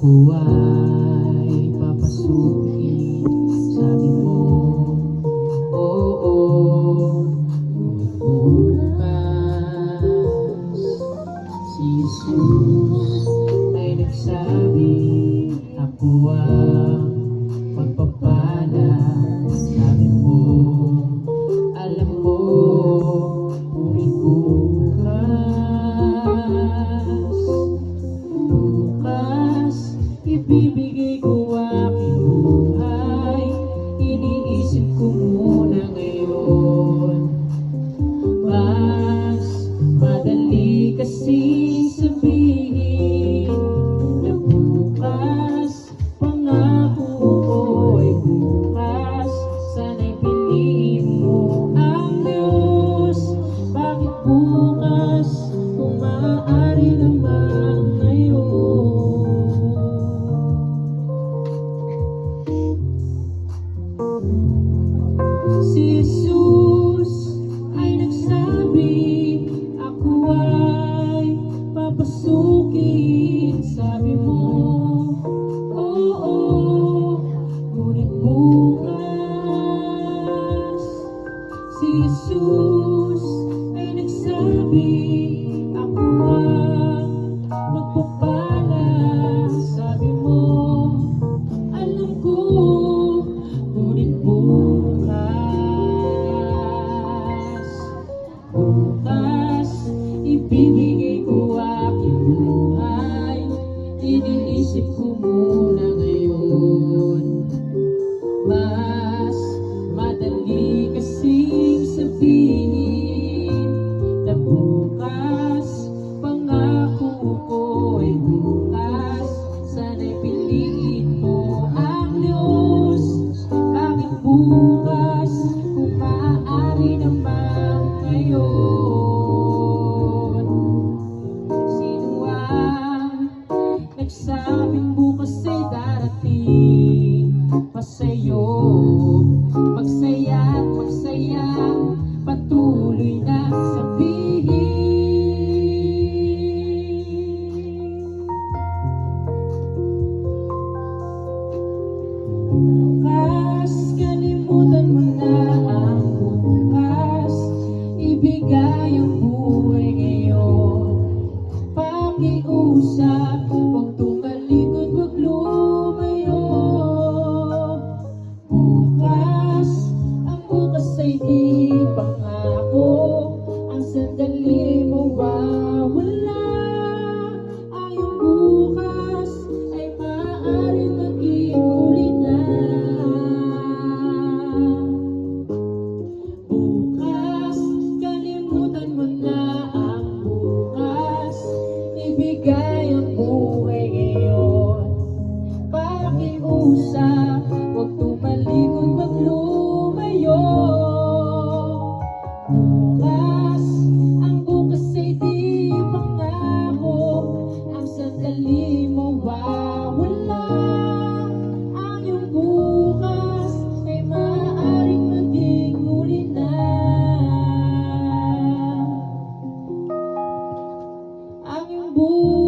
Ako ay papasukin. Sabi mo Oo Bukas Si Jesus ay nagsabi Ibibigay ko nagsabi Ako ay papasukin Sabi mo. Oo Ngunit bukas Si Jesus ay nagsabi Mas madali kasing sabihin Na bukas Pangako ko ay bukas Sana'y bukas kung Magsaya at magsaya Patuloy na Pakiusap, huwag tumalikod, wag lumayo. Bukas, ang bukas ay di pangako Ang sandali mawawala Ang iyong bukas ay maaaring maging huli na. Ang iyong bukas